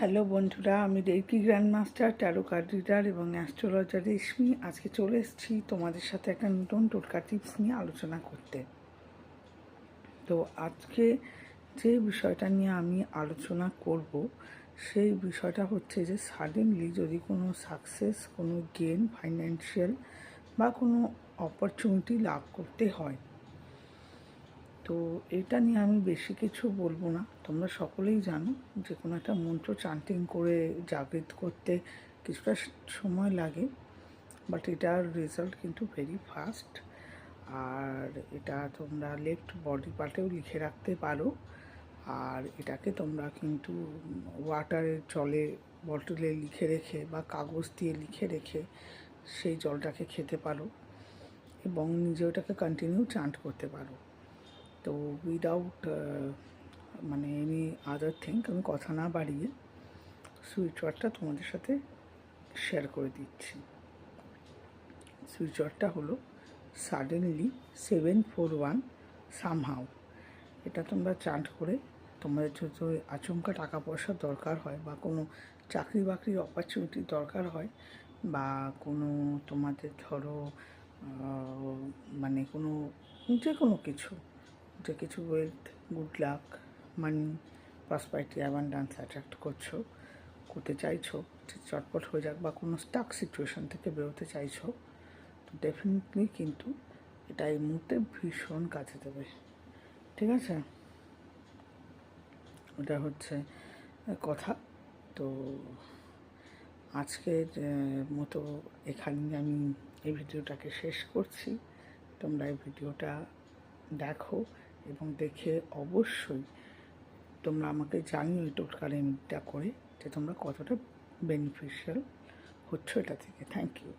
Hello বন্ধুরা, আমি reiki grand master tarot card reader এবং অ্যাস্ট্রোলজার রেশমি। আজকে চলে এসেছি তোমাদের সাথে একটা নতুন টোটকা টিপস নিয়ে আলোচনা করতে। তো আজকে যে বিষয়টা নিয়ে আমি আলোচনা করব, সেই বিষয়টা হচ্ছে যে সাডেনলি যদি কোনো সাকসেস কোনো গেন ফাইন্যান্সিয়াল বা কোনো অপরচুনিটি লাভ করতে হয় তো এটা নিয়ে আমি বেশি কিছু বলব না। তোমরা সকলেই জানো যে কোনো একটা মন্ত্র চান্টিং করে জাগৃত করতে কিছুটা সময় লাগে বাট এটার রেজাল্ট কিন্তু ভেরি ফাস্ট আর এটা তোমরা লেফট বডি পার্টেও লিখে রাখতে পারো। আর এটাকে তোমরা কিন্তু ওয়াটারের জলে বটলে লিখে রেখে বা কাগজ দিয়ে লিখে রেখে সেই জলটাকে খেতে পারো এবং নিজে ওটাকে কন্টিনিউ চান্ট করতে পারো। তো উইদাউট মানে এনি আদার থিং আমি কথা না বাড়িয়ে সুইচ ওয়ার্ডটা তোমাদের সাথে শেয়ার করে দিচ্ছি। সুইচ ওয়ার্ডটা হলো suddenly seven four one somehow এটা তোমরা চান্ট করে তোমাদের যদি আচমকা টাকা পয়সার দরকার হয় বা কোনো চাকরি বাকরির অপরচুনিটির দরকার হয় বা কোনো তোমাদের ধরো মানে কোনো যে কোনো কিছু যে কিছু wealth good luck money prosperity abundance attract করছ, করতে চাইছো, চটপট হয়ে যাক বা কোনো স্টাক সিচুয়েশান থেকে বেরোতে চাইছো, তো ডেফিনেটলি কিন্তু এটা এই মুহূর্তে ভীষণ কাজে দেবে। ঠিক আছে? ওটা হচ্ছে কথা। তো আজকের মতো এখানে আমি এই ভিডিওটাকে শেষ করছি। তোমরা এই ভিডিওটা দেখো। এবং দেখে অবশ্যই তোমরা আমাকে জানিও এই টোটকা রেমিডিটা করে যে তোমরা কতটা বেনিফিশিয়াল হচ্ছ এটা থেকে। Thank you